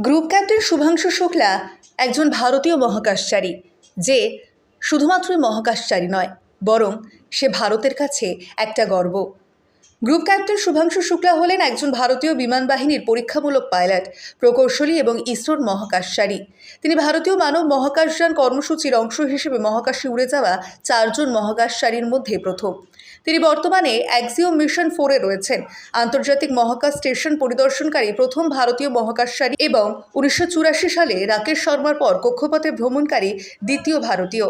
Group captain Shubhanshu Shukla একজন ভারতীয় মহাকাশচারী, যে শুধুমাত্রই মহাকাশচারী নয়, বরং সে ভারতের কাছে একটা গর্ব। গ্রুপ ক্যাপ্টেন শুভাংশু শুক্লা হলেন একজন ভারতীয় বিমান বাহিনীর পরীক্ষামূলক পাইলট, প্রকৌশলী এবং ইসরোর মহাকাশচারী। তিনি ভারতীয় মানব মহাকাশযান কর্মসূচির অংশ হিসেবে মহাকাশে উড়ে যাওয়া চারজন মহাকাশচারীর মধ্যে প্রথম। তিনি বর্তমানে অ্যাক্সিওম মিশন ফোরে রয়েছেন, আন্তর্জাতিক মহাকাশ স্টেশন পরিদর্শনকারী প্রথম ভারতীয় মহাকাশচারী এবং উনিশশো চুরাশি সালে রাকেশ শর্মার পর কক্ষপথে ভ্রমণকারী দ্বিতীয় ভারতীয়।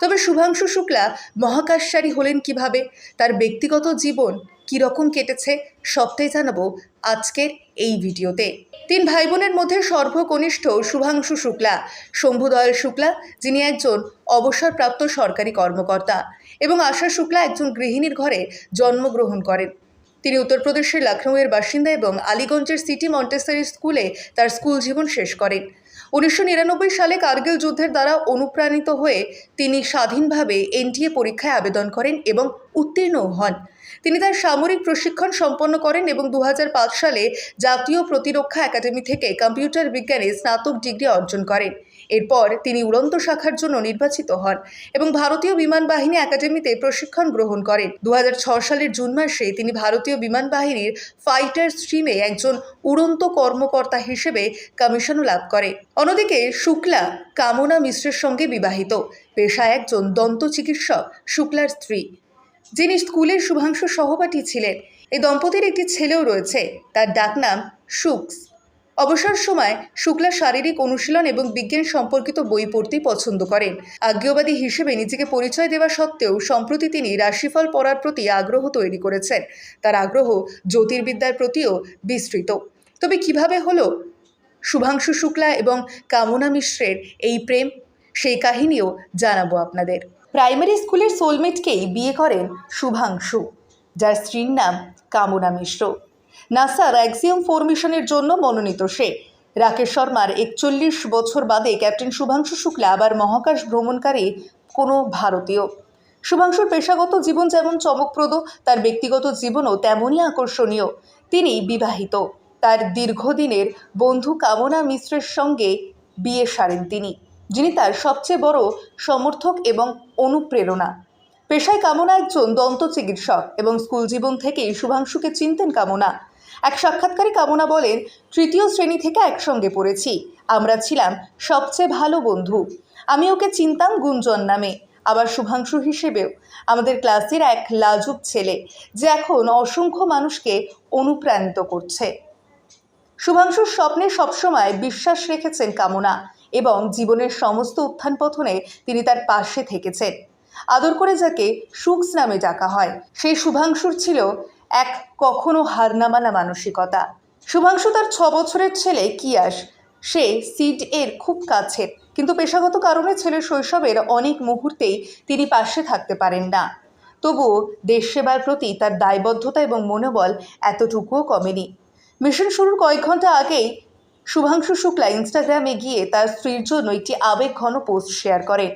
তবে শুভাংশু শুক্লা মহাকাশচারী হলেন কীভাবে? তার ব্যক্তিগত জীবন কীরকম কেটেছে? সবটাই জানাব আজকের এই ভিডিওতে। তিন ভাই বোনের মধ্যে সর্বকনিষ্ঠ শুভাংশু শুক্লা, শম্ভুদয়াল শুক্লা, যিনি একজন অবসরপ্রাপ্ত সরকারি কর্মকর্তা এবং আশা শুক্লা একজন গৃহিণীর ঘরে জন্মগ্রহণ করেন। তিনি উত্তরপ্রদেশের লখনৌয়ের বাসিন্দা এবং আলীগঞ্জের সিটি মন্টেসারি স্কুলে তার স্কুল জীবন শেষ করেন। উনিশশো নিরানব্বই সালে কার্গিল যুদ্ধের দ্বারা অনুপ্রাণিত হয়ে তিনি স্বাধীনভাবে এনটিএ পরীক্ষায় আবেদন করেন এবং উত্তীর্ণও হন। তিনি তার সামরিক প্রশিক্ষণ সম্পন্ন করেন এবং দু হাজার পাঁচ সালে জাতীয় প্রতিরক্ষা একাডেমি থেকে কম্পিউটার বিজ্ঞানে স্নাতক ডিগ্রি অর্জন করেন। এরপর তিনি উড়ন্ত শাখার জন্য নির্বাচিত হন এবং ভারতীয় বিমান বাহিনী একাডেমিতে প্রশিক্ষণ গ্রহণ করেন। দু সালের জুন মাসে তিনি ভারতীয় বিমান বাহিনীর ফাইটার স্ট্রিমে একজন উড়ন্ত কর্মকর্তা হিসেবে কমিশনও লাভ করে। অন্যদিকে শুক্লা কামনা মিশ্রের সঙ্গে বিবাহিত। পেশায় একজন দন্ত চিকিৎসক, শুক্লার স্ত্রী। যিনি স্কুলের শুভাংশু সহপাঠী ছিলেন। এই দম্পতির একটি ছেলেও রয়েছে। তার ডাকনাম শুক্স। অবসর সময় শুক্লা শারীরিক অনুশীলন এবং বিজ্ঞান সম্পর্কিত বই পড়তেই পছন্দ করেন। আজ্ঞাবাদী হিসেবে নিজেকে পরিচয় দেওয়া সত্ত্বেও সম্প্রতি তিনি রাশিফল পড়ার প্রতি আগ্রহ তৈরি করেছেন। তার আগ্রহ জ্যোতির্বিদ্যার প্রতিও বিস্তৃত। তবে কীভাবে হলো? শুভাংশু শুক্লা এবং কামনা মিশ্রের এই প্রেম, সেই কাহিনীও জানাব আপনাদের। প্রাইমারি স্কুলের সোলমেটকেই বিয়ে করেন শুভাংশু, যার স্ত্রীর নাম কামনা মিশ্র। নাসার অ্যাক্সিয়াম ফোর মিশনের জন্য মনোনীত সে। রাকেশ শর্মার একচল্লিশ বছর বাদে ক্যাপ্টেন শুভাংশু শুক্লা আবার মহাকাশ ভ্রমণকারী কোনো ভারতীয়। শুভাংশুর পেশাগত জীবন যেমন চমকপ্রদ, তার ব্যক্তিগত জীবনও তেমনই আকর্ষণীয়। তিনি বিবাহিত। তার দীর্ঘদিনের বন্ধু কামনা মিশ্রের সঙ্গে বিয়ে সারেন তিনি, যিনি তার সবচেয়ে বড় সমর্থক এবং অনুপ্রেরণা। পেশায় কামনা একজন দন্ত চিকিৎসক এবং স্কুল জীবন থেকেই শুভাংশুকে চিনতেন কামনা। এক সাক্ষাৎকারে কামনা বলেন, তৃতীয় শ্রেণি থেকে একসঙ্গে পড়েছি। আমরা ছিলাম সবচেয়ে ভালো বন্ধু। আমি ওকে চিনতাম গুঞ্জন নামে। আবার শুভাংশু হিসেবেও। আমাদের ক্লাসের এক লাজুক ছেলে, যে এখন অসংখ্য মানুষকে অনুপ্রাণিত করছে। শুভাংশুর স্বপ্নে সবসময় বিশ্বাস রেখেছেন কামনা এবং জীবনের সমস্ত উত্থান পথনে তিনি তার পাশে থেকেছেন। আদর করে যাকে সুক্স নামে ডাকা হয়। সেই শুভাংশুর ছিল এক কখনো হার না মানা মানসিকতা। শুভাংশু তার ছ বছরের ছেলে কিয়াস। সে সিড এর খুব কাছের কিন্তু পেশাগত কারণে ছেলের শৈশবের অনেক মুহূর্তেই তিনি পাশে থাকতে পারেন না। তবুও দেশ সেবার প্রতি তার দায়বদ্ধতা এবং মনোবল এতটুকুও কমেনি। মিশন শুরুর কয়েক ঘণ্টা আগেই শুভাংশু শুক্লা ইনস্টাগ্রামে গিয়ে তার স্ত্রীর জন্য একটি আবেগ ঘন পোস্ট শেয়ার করেন।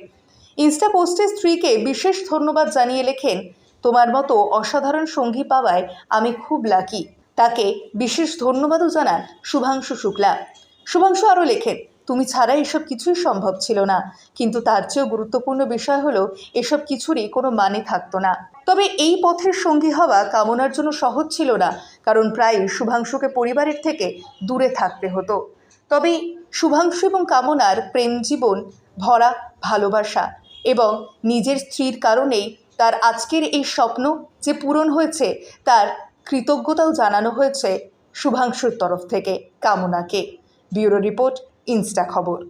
ইনস্টা পোস্টে স্ত্রীকে বিশেষ ধন্যবাদ জানিয়ে লেখেন, তোমার মতো অসাধারণ সঙ্গী পাওয়ায় আমি খুব লাকি তাকে বিশেষ ধন্যবাদও জানান শুভাংশু শুক্লা। শুভাংশু আরও লেখেন, তুমি ছাড়া এসব কিছুই সম্ভব ছিল না, কিন্তু তার চেয়েও গুরুত্বপূর্ণ বিষয় হলো এসব কিছুরই কোনো মানে থাকতো না। তবে এই পথের সঙ্গী হওয়া কামনার জন্য সহজ ছিল না, কারণ প্রায় শুভাংশুকে পরিবারের থেকে দূরে থাকতে হতো। তবে শুভাংশু এবং কামনার প্রেম জীবন, ভরা ভালোবাসা এবং নিজের স্ত্রীর কারণেই তার আজকের এই স্বপ্ন যে পূরণ হয়েছে, তার কৃতজ্ঞতাও জানানো হয়েছে শুভাংশুর তরফ থেকে। কামনাকে। ব্যুরো রিপোর্ট, ইনস্টা খবর।